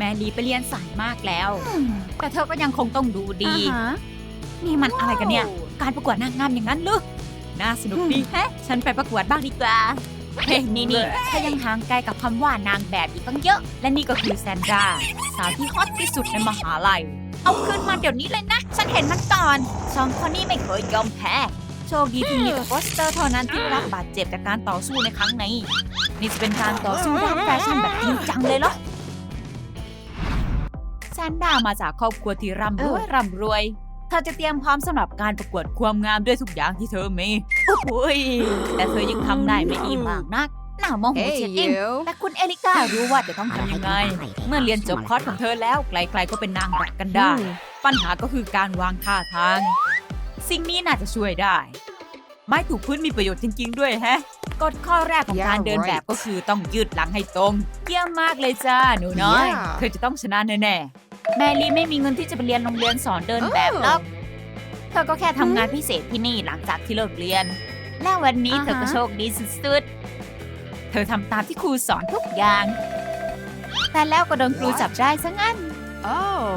แมรี่ไปเรียนสายมากแล้ว แต่เธอก็ยังคงต้องดูดี อ่าฮะนี่มันอะไรกันเนี่ย การประกวดนางงามอย่างนั้นเหรือน่าสนุกดีแฮะ ฉันไปประกวดบ้างดีกว่าเฮ้ยนี่นี่เธอยังห่างไกลกับคำว่านางแบบอีกตั้งเยอะ และนี่ก็คือแซนดราสาวที่ฮอตที่สุดในมหาลัย เอาขึ้นมาเดี๋ยวนี้เลยนะ ฉันเห็นมันก่อนสองคนนี้ไม่เคยยอมแพ้ โชคดีที่มีแต่โปสเตอร์เท่านั้นที่ได้รับบาดเจ็บจากการต่อสู้ในครั้งนี้ นี่จะเป็นการต่อสู้ด้านแฟชั่นแบบจริงจังเลยเหรอ แซนด้ามาจากครอบครัวที่ร่ำรวยร่ำรวย เธอจะเตรียมพร้อมสำหรับการประกวดความงามด้วยทุกอย่างที่เธอมีโอ้โหยแต่เธอยังทำได้ไม่ดีมากนักน่าโมโห Hey เสียจริง you แต่คุณเอลิก้ารู้ว่าจะต้องทำยังไง เมื่อเรียนจบคอร์สของเธอแล้วใครๆก็เป็นนางแบบกันได้ ปัญหาก็คือการวางท่าทาง สิ่งนี้น่าจะช่วยได้ ไม้ถูกพื้นมีประโยชน์จริง ๆ ด้วยแฮะกฎข้อแรกของ Yeah, การเดินแบบ right. ก็คือต้องยืดหลังให้ตรง เยี่ยมมากเลยจ้าหนูน้อย Yeah. เธอจะต้องชนะแน่ๆ แมรี่ไม่มีเงินที่จะไปเรียนโรงเรียนสอนเดินแบบหรอกเธอก็แค่ทำงานพิเศษที่นี่หลังจากที่เลิกเรียน และวันนี้อ่าฮะเธอก็โชคดีสุดๆ เธอทำตามที่ครูสอนทุกอย่าง แต่แล้วก็โดนครูจับได้ซะงั้น Oh.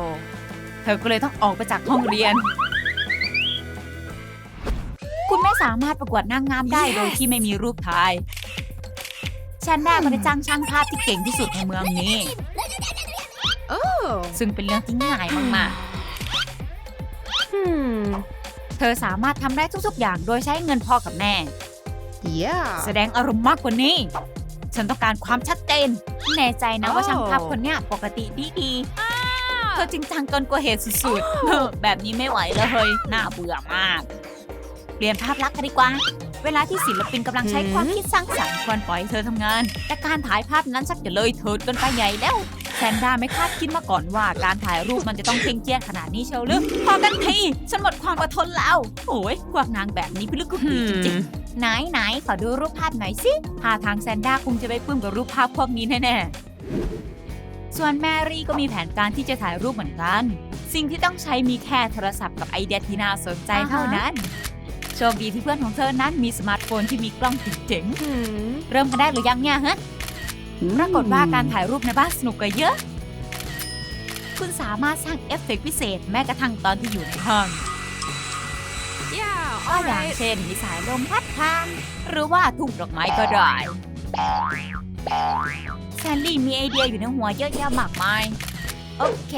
เธอก็เลยต้องออกไปจากห้องเรียน คุณไม่สามารถประกวดนางงามได้ Yes โดยที่ไม่มีรูปถ่ายฉันได้มาได้จ้างช่างภาพที่เก่งที่สุดในเมืองนี้ Oh. ซึ่งเป็นเรื่องที่ง่ายมาก Hmm. ๆเธอสามารถทำได้ทุกๆ อย่างโดยใช้เงินพ่อกับแม่ Yeah. แสดงอารมณ์มากกว่านี้ ฉันต้องการความชัดเจน แน่ใจนะว่าอ้าวช่างภาพคนเนี้ยปกติดีดีๆ เธอจริงจังเกินกว่าเหตุสุดๆเฮ้อแบบนี้ไม่ไหวเลยเฮ้ยน่าเบื่อมาก เปลี่ยนภาพลักษณ์กันดีกว่าเวลาที่ศิลปินกำลังใช้หืมความคิดสร้างสรรค์ควรปล่อยให้เธอทำงาน แต่การถ่ายภาพนั้นชักจะเลยเถิดเกินไปใหญ่แล้ว แซนด้าไม่คาดคิดมาก่อนว่าการถ่ายรูปมันจะต้องเคร่งเครียดขนาดนี้เชียวหรือพอกันทีฉันหมดความอดทนแล้วโอ้ยพวกนางแบบนี้พิลึกกุดีจริงๆไหนไหนขอดูรูปภาพหน่อยสิท่าทางแซนด้าคงจะไปปลื้มกับรูปภาพพวกนี้แน่ๆส่วนแมรี่ก็มีแผนการที่จะถ่ายรูปเหมือนกัน สิ่งที่ต้องใช้มีแค่โทรศัพท์กับไอเดียที่น่าสนใจอ่าฮะเท่านั้นโชคดีที่เพื่อนของเธอนั้นมีสมาร์ทโฟนที่มีกล้องเจ๋ง Hmm. ๆเริ่มกันได้หรือยังเนี่ยฮะ ปรากฏว่าการถ่ายรูปในบ้านสนุกกว่าเยอะ คุณสามารถสร้างเอฟเฟกต์พิเศษแม้กระทั่งตอนที่อยู่ในห้อง Yeah. ก็อย่างเช่นมีสายลมพัดผ่าน หรือว่าทุ่งดอกไม้ก็ได้แซนลี่มีไอเดียอยู่ในหัวเยอะแยะมากมาย โอเค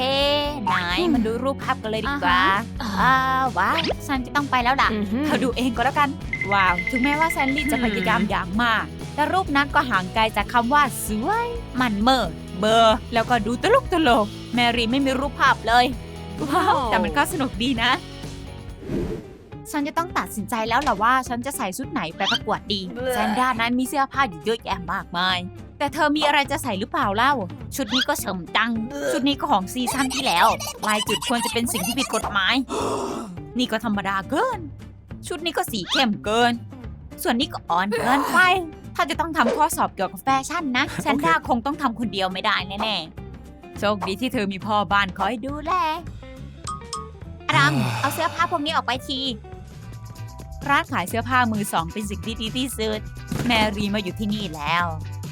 ไหนมาดูรูปภาพกันเลยดีกว่าอ้าวว้าวฉันจะต้องไปแล้วล่ะ Mhm. เธอดูเองก็แล้วกัน ว้าว ถึงแม้ว่าแซนลี่จะพยายามอย่างมาก แต่รูปนั้นก็ห่างไกลจากคำว่าสวย มันเมอร์เบอร์ แล้วก็ดูตลกตลก แมรี่ไม่มีรูปภาพเลย ว้าว แต่มันก็สนุกดีนะ ฉันจะต้องตัดสินใจแล้วล่ะว่าฉันจะใส่ชุดไหนไปประกวดดีแซนด้านั้นมีเสื้อผ้าอยู่เยอะแยะมากมาย แต่เธอมีอะไรจะใส่หรือเปล่าเล่า ชุดนี้ก็เสริมจัง ชุดนี้ก็ของซีซั่นที่แล้ว ลายจุดควรจะเป็นสิ่งที่ผิดกฎหมาย นี่ก็ธรรมดาเกิน ชุดนี้ก็สีเข้มเกิน ส่วนนี้ก็อ่อนเกินไป ถ้าจะต้องทำข้อสอบเกี่ยวกับแฟชั่นนะแซนด้าคงต้องทำคนเดียวไม่ได้แน่ๆ โชคดีที่เธอมีพ่อบ้านคอยดูแลอดัมเอาเสื้อผ้าพวกนี้ออกไปทีร้านขายเสื้อผ้ามือสองเป็นสิ่งที่ดีที่สุด แมรี่มาอยู่ที่นี่แล้ว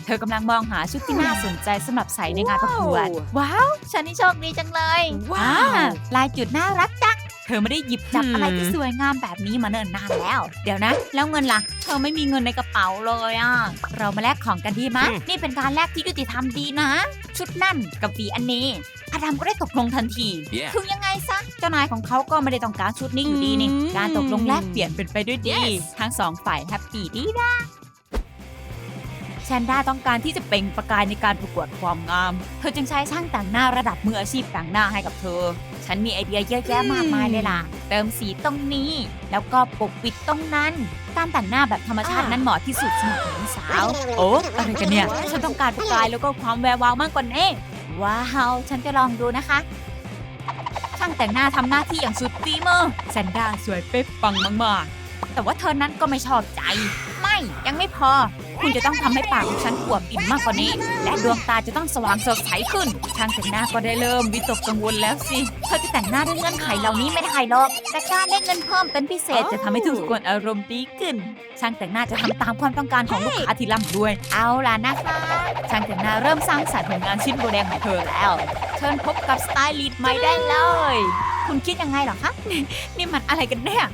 เธอกำลังมองหาชุดที่น่าสนใจสำหรับใส่ในงานประกวด ว้าว ฉันนี่โชคดีจังเลย ว้าวอ่ลายจุดน่ารักจัง เธอไม่ได้หยิบจับ Hmm. อะไรที่สวยงามแบบนี้มาเนิ่นนานแล้ว เดี๋ยวนะ แล้วเงินล่ะ เธอไม่มีเงินในกระเป๋าเลยอะ เรามาแลกของกันดีไหมอืมนี่เป็นการแลกที่ยุติธรรมดีนะ ชุดนั่นกับหวีอันนี้อดัมก็ได้ตกลงทันที Yeah. คือยังไงซะ เจ้านายของเขาก็ไม่ได้ต้องการชุดนี้อยู่ดีนี่อืมการตกลงแลกเปลี่ยนเป็นไปด้วยดี Yes ทั้งสองฝ่ายแฮปปี้ดีนะ แชนด้าต้องการที่จะเปล่งประกายในการประกวดความงาม เธอจึงใช้ช่างแต่งหน้าระดับมืออาชีพแต่งหน้าให้กับเธอ ฉันมีไอเดียเยอะแยะมากมายเลยล่ะ เติมสีตรงนี้ แล้วก็ปกปิดตรงนั้น การแต่งหน้าแบบธรรมชาตินั้นเหมาะที่สุดสำหรับหญิงสาว โอ้อะไรกันเนี่ย ฉันต้องการประกายแล้วก็ความแวววาวมากกว่านี้ ว้าว ฉันจะลองดูนะคะช่างแต่งหน้าทำหน้าที่อย่างสุดฝีมือแซนด้าสวยเป๊ะปังมากๆ แต่ว่าเธอนั้นก็ไม่ชอบใจ ไม่ยังไม่พอ คุณจะต้องทำให้ปากของฉันอวบอิ่มมากกว่านี้ และดวงตาจะต้องสว่างสดใสขึ้นช่างแต่งหน้าก็ได้เริ่มวิตกกังวลแล้วสิเธอจะแต่งหน้าด้วยเงื่อนไขเหล่านี้ไม่ได้หรอก แต่การได้เงินเพิ่มเป็นพิเศษจะทำให้ทุกคนอารมณ์ดีขึ้น ช่างแต่งหน้าจะทำตามความต้องการของลูกค้าที่ร่ำรวย เอาล่ะนะคะช่างแต่งหน้าเริ่มสร้างสรรค์ผลงานชิ้นโบแดงของเธอแล้ว เชิญพบกับสไตลิสต์ใหม่ได้เลย คุณคิดยังไงหรอคะ นี่มันอะไรกันเนี่ย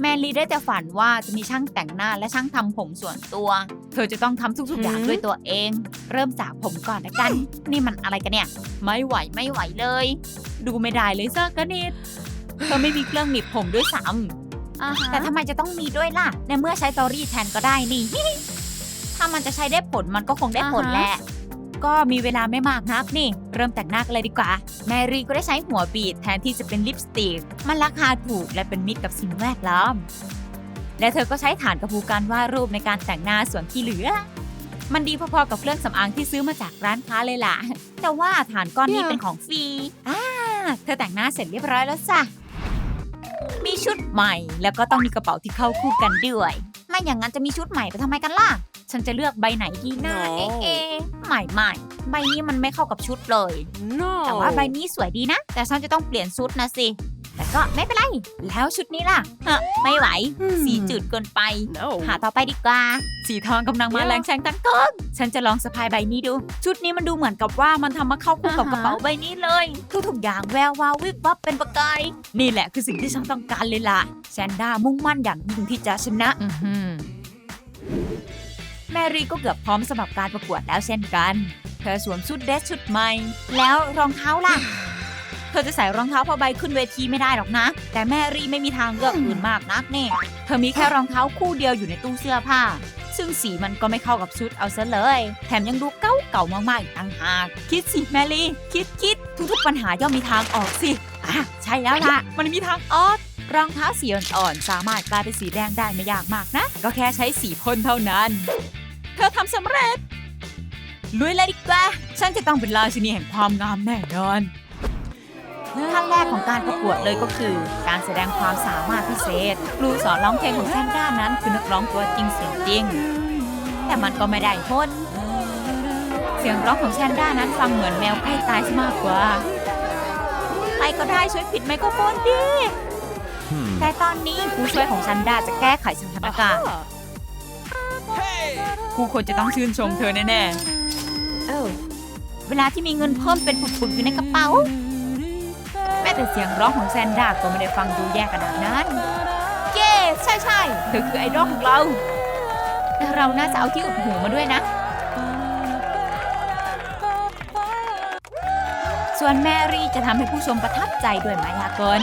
แมรี่ได้แต่ฝันว่าจะมีช่างแต่งหน้าและช่างทำผมส่วนตัว เธอจะต้องทำทุกๆอย่างหืมด้วยตัวเอง เริ่มจากผมก่อนละกัน นี่มันอะไรกันเนี่ย ไม่ไหวไม่ไหวเลย ดูไม่ได้เลยสักนิดเธอไม่มีเครื่องหนีบผมด้วยซ้ำแต่ทำไมจะต้องมีด้วยล่ะ ในเมื่อใช้เตอรี่แทนก็ได้นี่ ถ้ามันจะใช้ได้ผลมันก็คงได้ผลอ่าฮะแหละ ก็มีเวลาไม่มากนักนี่ เริ่มแต่งหน้ากันเลยดีกว่า แมรี่ก็ได้ใช้หัวบีดแทนที่จะเป็นลิปสติก มันราคาถูกและเป็นมิตรกับสิ่งแวดล้อม และเธอก็ใช้ฐานกระพูการวาดรูปในการแต่งหน้าส่วนที่เหลือ มันดีพอๆกับเครื่องสำอางที่ซื้อมาจากร้านค้าเลยล่ะ แต่ว่าฐานก้อนนี้เป็นของฟรีอ่าเธอแต่งหน้าเสร็จเรียบร้อยแล้วจ้ะมีชุดใหม่แล้วก็ต้องมีกระเป๋าที่เข้าคู่กันด้วย ไม่อย่างนั้นจะมีชุดใหม่ไปทำไมกันล่ะ ฉันจะเลือกใบไหนดีนะ No เอ๊ะเอ๊ะใหม่ใหม่ใบนี้มันไม่เข้ากับชุดเลย No. แต่ว่าใบนี้สวยดีนะ แต่ฉันจะต้องเปลี่ยนชุดนะสิ แต่ก็ไม่เป็นไร แล้วชุดนี้ล่ะฮะไม่ไหว Hmm. สีจืดเกินไป No. หาต่อไปดีกว่า สีทองกำลังมาเดี๋ยวแรงแซงตั้งต้นฉันจะลองสะพายใบนี้ดู ชุดนี้มันดูเหมือนกับว่ามันทำมาเข้าคู่กับอ่าฮะ กระเป๋าใบนี้เลย ทุกๆอย่างแวววาววิบวับเป็นประกาย นี่แหละคือสิ่งที่ฉันต้องการเลยล่ะแซนด้ามุ่งมั่นอย่างยิ่งที่จะชนะ อื้อหือ แมรี่ก็เกือบพร้อมสำหรับการประกวดแล้วเช่นกัน เธอสวมชุดเดรสชุดใหม่ แล้วรองเท้าล่ะ เธอจะใส่รองเท้าผ้าใบขึ้นเวทีไม่ได้หรอกนะ แต่แมรี่ไม่มีทางเลือกอื่นมากนักเนี่ยเธอมีแค่รองเท้าคู่เดียวอยู่ในตู้เสื้อผ้า ซึ่งสีมันก็ไม่เข้ากับชุดเอาซะเลย แถมยังดูเก่าเก่ามากๆอีกต่างหาก คิดสิแมรี่คิดคิดทุกๆปัญหาย่อมมีทางออกสิอะใช่แล้วล่ะ มันมีทางออกรองเท้าสีอ่อนๆสามารถกลายเป็นสีแดงได้ไม่ยากมากนะ ก็แค่ใช้สีพ่นเท่านั้น เธอทำสำเร็จลุยเลยดีกว่าฉันจะต้องเป็นราชินีแห่งความงามแน่นอนขั้นแรกของการประกวดเลยก็คือ การแสดงความสามารถพิเศษครูสอนร้องเพลงของแซนด้านั้นคือนักร้องตัวจริงเสียงจริง แต่มันก็ไม่ได้ผลเสียงร้องของแซนด้านั้นฟังเหมือนแมวใกล้ตายซะมากกว่าใครก็ได้ช่วยปิดไมโครโฟนดิ Hmm. แต่ตอนนี้ผู้ช่วยของแซนด้าจะแก้ไขสถานการณ์ Aha. ผู้คนจะต้องชื่นชมเธอแน่ Oh. ๆเวลาที่มีเงินเพิ่มเป็นปึกๆอยู่ในกระเป๋า แม้แต่เสียงร้องของแซนด้าก็ไม่ได้ฟังดูแย่ขนาดนั้น เย้ใช่ใช่ๆเธอคือไอดอลของเราแต่เราน่าจะเอาที่อุดหูมาด้วยนะ ส่วนแมรี่จะทำให้ผู้ชมประทับใจด้วยมายากล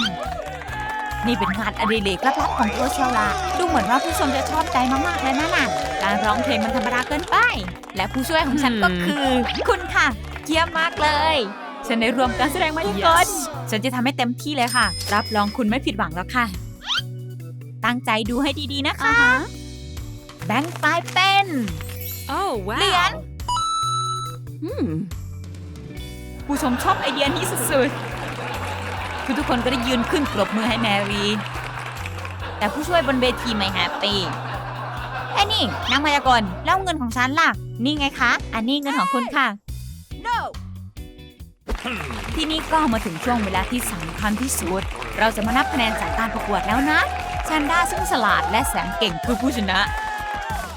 นี่เป็นงานอดิเรกลับๆของตัวเชลลาดูเหมือนว่าผู้ชมจะชอบใจมากๆเลยนะน่ะการร้องเพลงมันธรรมดาเกินไป และผู้ช่วยของฉันก็ Hmm. คือ คุณค่ะเยี่ยมมากเลย ฉันได้รวมการแสดงมายากล Yes ฉันจะทำให้เต็มที่เลยค่ะ รับรองคุณไม่ผิดหวังแล้วค่ะ ตั้งใจดูให้ดีๆนะคะ Uh-huh. แบงค์ปลายเป็น Oh, เหรียญ wow. Hmm. ผู้ชมชอบไอเดียนี้สุดๆ คือทุกคนก็ได้ยืนขึ้นปรบมือให้แมรี่ แต่ผู้ช่วยบนเวทีไม่แฮปปี้ไอ้นี่นางมายากลแล้วเงินของฉันล่ะ นี่ไงคะ อันนี้เงินของคุณค่ะ No. ที่นี่ก็มาถึงช่วงเวลาที่สำคัญที่สุด เราจะมานับคะแนนจากการประกวดแล้วนะแซนด้าซึ่งฉลาดและแสนเก่งคือผู้ชนะ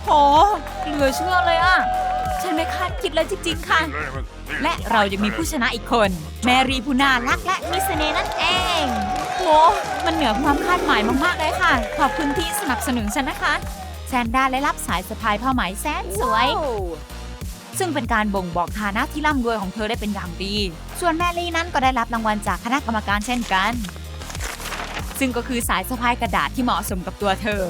โหเหลือเชื่อเลยอะ ไม่คาดคิดเลยจริง ๆ ค่ะ และเราจะมีผู้ชนะอีกคน แมรี่ผู้น่ารักและมีเสน่ห์นั่นเองโหมันเหนือความคาดหมายมากๆเลยค่ะ ขอบคุณที่สนับสนุนฉันนะคะแซนด้าได้รับสายสะพายผ้าไหมแสนสวย Whoa. ซึ่งเป็นการบ่งบอกฐานะที่ร่ำรวยของเธอได้เป็นอย่างดี ส่วนแมรี่นั้นก็ได้รับรางวัลจากคณะกรรมการเช่นกัน ซึ่งก็คือสายสะพายกระดาษที่เหมาะสมกับตัวเธอ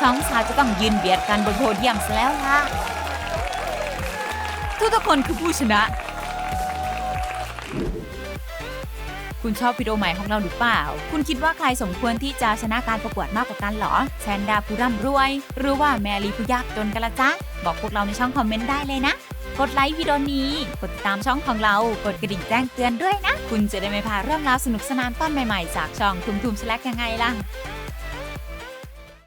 สองสาวจะต้องยืนเบียดกันบนโพเดียมซะแล้วล่ะ ทุกๆคนคือผู้ชนะ คุณชอบวิดีโอใหม่ของเราหรือเปล่า คุณคิดว่าใครสมควรที่จะชนะการประกวดมากกว่ากันเหรอ แซนดาผู้ร่ำรวย หรือว่าแมรี่ผู้ยากจนกันละจ๊ะ บอกพวกเราในช่องคอมเมนต์ได้เลยนะ กดไลค์วิดีโอนี้ กดติดตามช่องของเรา กดกระดิ่งแจ้งเตือนด้วยนะ คุณจะได้ไม่พลาดเรื่องราวสนุกสนานต้นใหม่ๆ จากช่องทุมทุมสแลกยังไงล่ะ